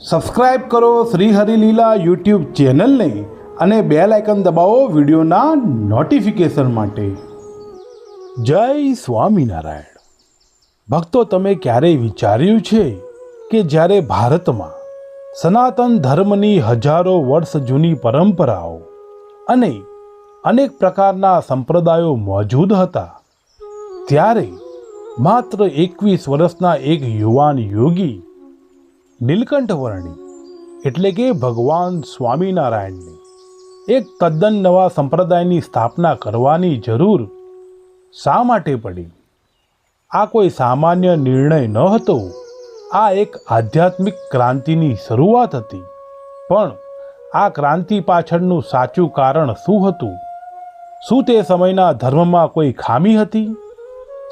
Subscribe કરો Shri Harileela YouTube ચેનલને અને બે લાયકન દબાવો વિડીયોના નોટિફિકેશન માટે. જય સ્વામિનારાયણ. ભક્તો, તમે ક્યારેય વિચાર્યું છે કે જ્યારે ભારતમાં સનાતન ધર્મની હજારો વર્ષ જૂની પરંપરાઓ અને અનેક પ્રકારના સંપ્રદાયો મોજૂદ હતા, ત્યારે માત્ર એકવીસ વર્ષના એક યુવાન યોગી નીલકંઠ વર્ણી, એટલે કે ભગવાન સ્વામિનારાયણને. એક તદ્દન નવા સંપ્રદાયની સ્થાપના કરવાની જરૂર શા માટે પડી? આ કોઈ સામાન્ય નિર્ણય ન હતો. આ એક આધ્યાત્મિક ક્રાંતિની શરૂઆત હતી. પણ આ ક્રાંતિ પાછળનું સાચું કારણ શું હતું? શું તે સમયના ધર્મમાં કોઈ ખામી હતી?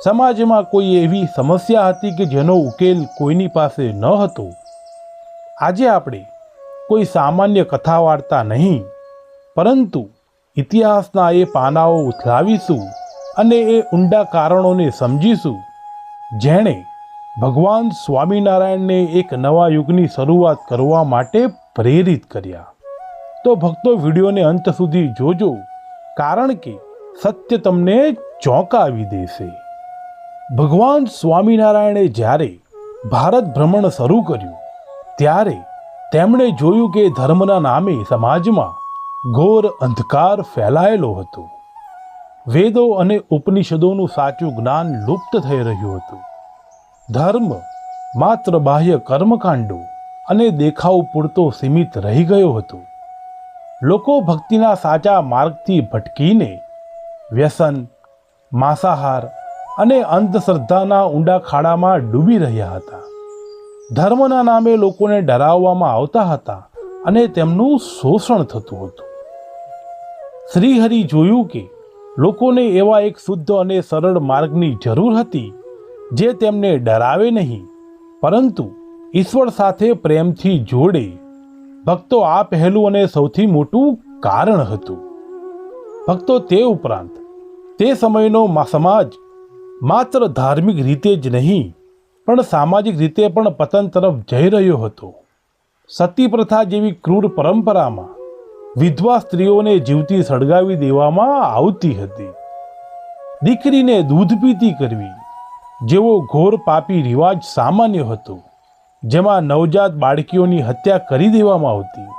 સમાજમાં કોઈ એવી સમસ્યા હતી કે જેનો ઉકેલ કોઈની પાસે ન હતો? આજે આપણે કોઈ સામાન્ય કથા વાર્તા નહીં, પરંતુ ઇતિહાસના એ પાનાઓ ઉથલાવીશું અને એ ઊંડા કારણોને સમજીશું, જેણે ભગવાન સ્વામિનારાયણને એક નવા યુગની શરૂઆત કરવા માટે પ્રેરિત કર્યા. તો ભક્તો વિડીયોને અંત સુધી જોજો, કારણ કે સત્ય તમને ચોંકાવી દેશે. ભગવાન સ્વામિનારાયણે જ્યારે ભારત ભ્રમણ શરૂ કર્યું ત્યારે તેમણે જોયું કે ધર્મના નામે સમાજમાં ઘોર અંધકાર ફેલાયેલો હતો. વેદો અને ઉપનિષદોનું સાચું જ્ઞાન લુપ્ત થઈ રહ્યું હતું. ધર્મ માત્ર બાહ્ય કર્મકાંડો અને દેખાવ પૂરતો સીમિત રહી ગયો હતો. લોકો ભક્તિના સાચા માર્ગથી ભટકીને વ્યસન, માંસાહાર અને અંધશ્રદ્ધાના ઊંડા ખાડામાં ડૂબી રહ્યા હતા. ધર્મના નામે લોકોને ડરાવવામાં આવતા હતા અને તેમનું શોષણ થતું હતું. શ્રીહરિ જોયું કે લોકોને એવા એક શુદ્ધ અને સરળ માર્ગની જરૂર હતી, જે તેમને ડરાવે નહીં, પરંતુ ઈશ્વર સાથે પ્રેમથી જોડે. ભક્તો આ પહેલું અને સૌથી મોટું કારણ હતું. ભક્તો તે ઉપરાંત, તે સમયનો સમાજ માત્ર ધાર્મિક રીતે જ નહીં પણ સામાજિક રીતે પણ પતન તરફ જઈ રહ્યો હતો. સતી પ્રથા જેવી ક્રૂર પરંપરામાં વિધવા સ્ત્રીઓને જીવતી સળગાવી દેવામાં આવતી હતી. દીકરીને દૂધ પીતી કરવી, જેવો ઘોર પાપી રિવાજ સામાન્ય હતો, જેમાં નવજાત બાળકીઓની હત્યા કરી દેવામાં આવતી.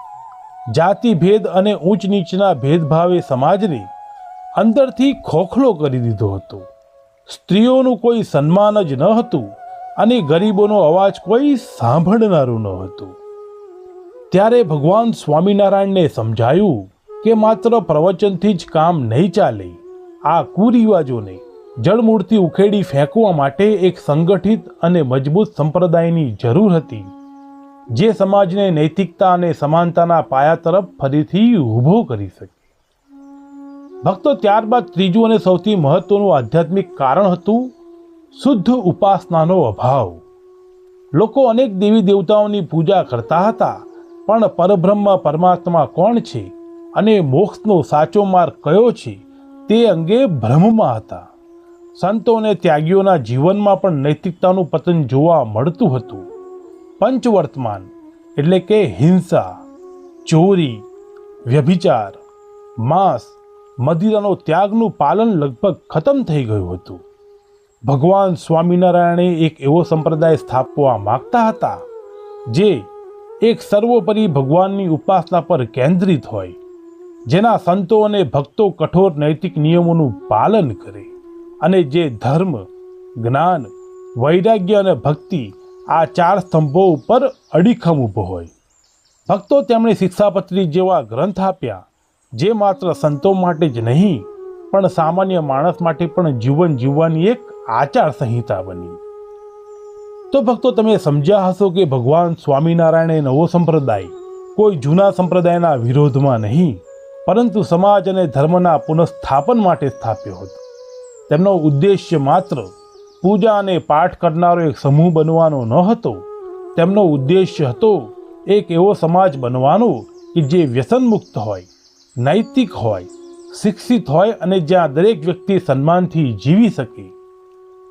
જાતિ ભેદ અને ઊંચ નીચના ભેદભાવે સમાજને અંદરથી ખોખલો કરી દીધો હતો. સ્ત્રીઓનું કોઈ સન્માન જ ન હતું. અને ગરીબોનો અવાજ કોઈ સાંભળનારું ન હતું. ત્યારે ભગવાન સ્વામિનારાયણને સમજાયું કે માત્ર પ્રવચનથી જ કામ નહીં ચાલે. આ કુરિવાજોને જળમૂળથી ઉખેડી ફેંકવા માટે એક સંગઠિત અને મજબૂત સંપ્રદાયની જરૂર હતી, જે સમાજને નૈતિકતા અને સમાનતાના પાયા તરફ ફરીથી ઊભો કરી શકે. ભક્તો ત્યારબાદ ત્રીજું અને સૌથી મહત્વનું આધ્યાત્મિક કારણ હતું શુદ્ધ ઉપાસનાનો અભાવ. લોકો અનેક દેવી દેવતાઓની પૂજા કરતા હતા, પણ પરબ્રહ્મ પરમાત્મા કોણ છે અને મોક્ષનો સાચો માર્ગ કયો છે તે અંગે ભ્રમમાં હતા. સંતો અને ત્યાગીઓના જીવનમાં પણ નૈતિકતાનું પતન જોવા મળતું હતું. પંચવર્તમાન, એટલે કે હિંસા, ચોરી, વ્યભિચાર, માંસ, મદિરાનો ત્યાગનું પાલન લગભગ ખતમ થઈ ગયું હતું. ભગવાન સ્વામિનારાયણે એક એવો સંપ્રદાય સ્થાપવા માગતા હતા, જે એક સર્વોપરી ભગવાનની ઉપાસના પર કેન્દ્રિત હોય, જેના સંતો અને ભક્તો કઠોર નૈતિક નિયમોનું પાલન કરે અને જે ધર્મ, જ્ઞાન, વૈરાગ્ય અને ભક્તિ આ ચાર સ્તંભો ઉપર અડીખમ ઊભો હોય. ભક્તો તેમણે શિક્ષાપત્રી જેવા ગ્રંથ આપ્યા, જે માત્ર સંતો માટે જ નહીં, પણ સામાન્ય માણસ માટે પણ જીવન જીવવાની એક આચાર સંહિતા બની. તો ભક્તો, તમે સમજ્યા હશો કે ભગવાન સ્વામિનારાયણે નવો સંપ્રદાય, કોઈ જૂના સંપ્રદાયના વિરોધમાં નહીં, પરંતુ સમાજ અને ધર્મના પુનઃસ્થાપન માટે સ્થાપ્યો હતો. તેમનો ઉદ્દેશ્ય માત્ર પૂજા અને પાઠ કરનારો એક સમૂહ બનવાનો ન હતો. તેમનો ઉદ્દેશ્ય હતો એક એવો સમાજ બનવાનો કે જે વ્યસનમુક્ત હોય, નૈતિક હોય, શિક્ષિત હોય અને જ્યાં દરેક વ્યક્તિ સન્માનથી જીવી શકે.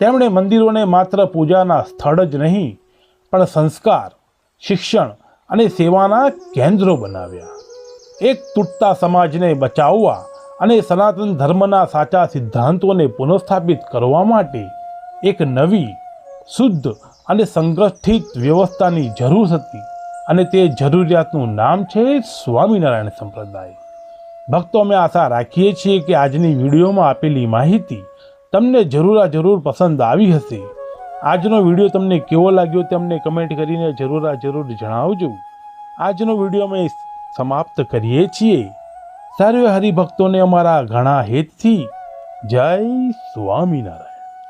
તેમણે મંદિરોને માત્ર પૂજાના સ્થળ જ નહીં, પણ સંસ્કાર, શિક્ષણ અને સેવાના કેન્દ્રો બનાવ્યા. એક તૂટતા સમાજને બચાવવા અને સનાતન ધર્મના સાચા સિદ્ધાંતોને પુનઃસ્થાપિત કરવા માટે એક નવી, શુદ્ધ અને સંગઠિત વ્યવસ્થાની જરૂર હતી અને તે જરૂરિયાતનું નામ છે સ્વામિનારાયણ સંપ્રદાય. ભક્તો અમે આશા રાખીએ છીએ કે આજની વિડીયોમાં આપેલી માહિતી તમને જરૂર જરૂર પસંદ આવી હશે. આજનો વીડિયો તમને કેવો લાગ્યો તે અમને કમેન્ટ કરીને જરૂર જરૂર જણાવજો. આજનો વીડિયો અમે સમાપ્ત કરીએ છીએ. સર્વે હરિભક્તોને અમારા ઘણા હેતથી જય સ્વામિનારાયણ.